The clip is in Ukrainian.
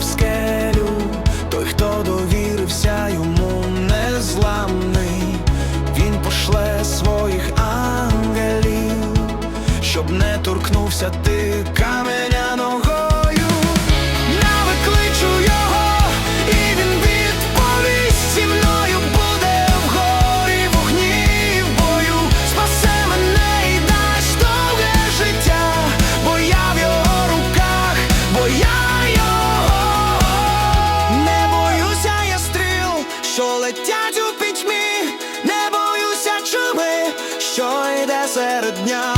скелю, той, хто довірився йому незламний, він пошле своїх ангелів, щоб не торкнувся ти серед дня.